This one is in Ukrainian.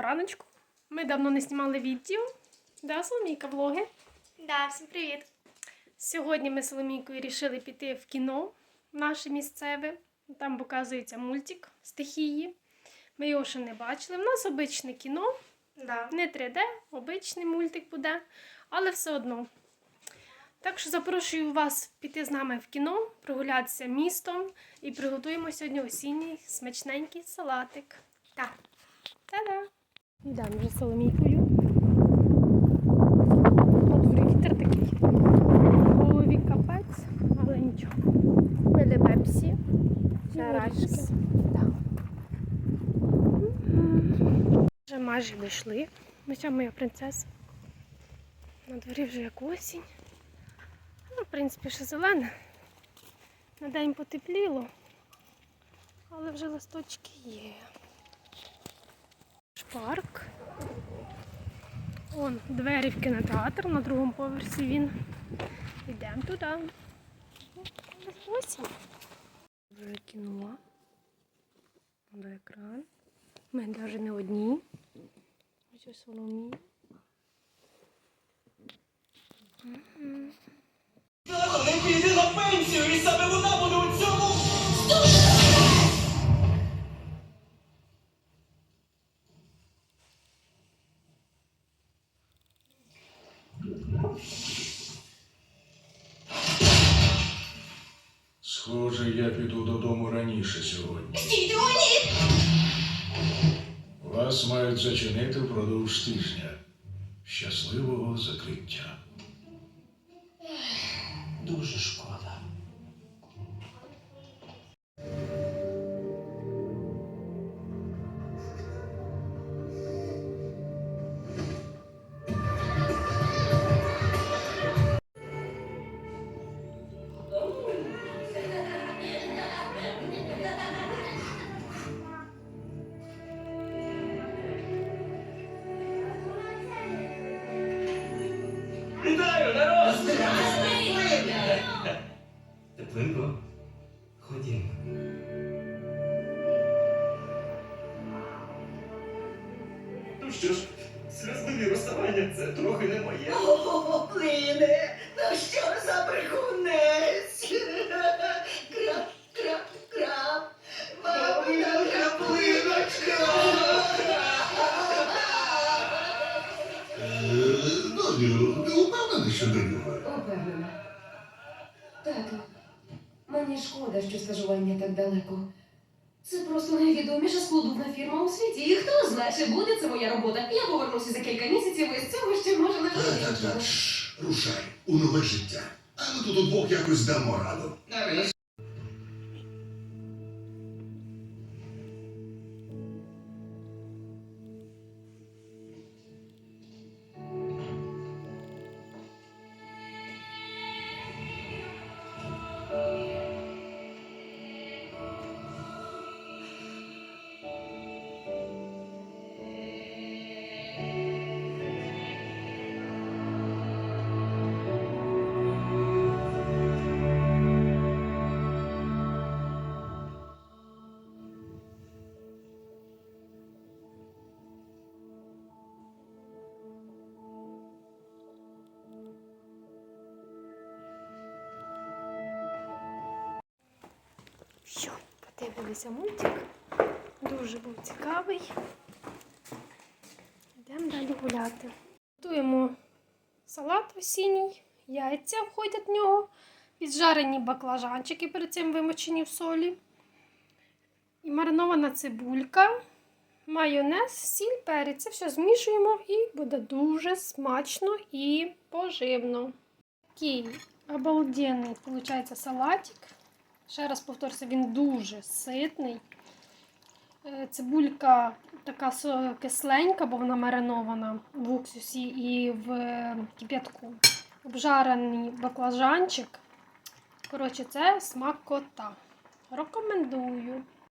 Доброго раночку. Ми давно не знімали відео. Да, Соломійка, влоги. Да, всім привіт. Сьогодні ми з Соломійкою вирішили піти в кіно наше місцеве. Там показується мультик стихії. Ми його ще не бачили. У нас обичне кіно, Да. не 3D, обичний мультик буде, але все одно. Так що запрошую вас піти з нами в кіно, прогулятися містом і приготуємо сьогодні осінній смачненький салатик. Так. Та-да! Йдемо вже Соломійкою. От вітер такий. В голові капець, але нічого. Пили пепсі. Шарашки. Вже майже дійшли. Ця моя принцеса. На дворі вже як осінь. Ну, в принципі, ще зелене. На день потепліло, але вже листочки є. Парк. Вон двері в кінотеатр на другому поверсі він. Йдемо туди. Осінь. Вже кіно. До екран. Ми навіть не одні. Ось ось Соломія. Не піде на Схоже, я піду додому раніше сьогодні. Стійте, о, ні! Вас мають зачинити впродовж тижня. Щасливого закриття. Дуже шкода. Що ж, сльозливі розставання це трохи не моє. О, плине, ну що за брехунець? Крап, крап, крап, бабина краплиночка. Доню, ти упевнений, що друга? Упевнена. Тату, мені шкода, що стажування так далеко. Це просто найвідоміша склодувна фірма у світі. І хто знає, чи буде це моя робота. Я повернуся за кілька місяців і з цього ще може не. Шш, рушай у нове життя. А ми тут удвох якось дамо раду. Що, подивилися мультик. Дуже був цікавий. Йдемо далі гуляти. Готуємо салат осінній, яйця входять в нього, піджарені баклажанчики перед цим вимочені в солі. І маринована цибулька, майонез, сіль, перець. Це все змішуємо і буде дуже смачно і поживно. Такий обалденний, виходить, салатик. Ще раз повторюся, він дуже ситний. Е, Цибулька така кисленька, бо вона маринована в уксусі і в е, кип'ятку. Обжарений баклажанчик. Коротше, це смакота. Рекомендую.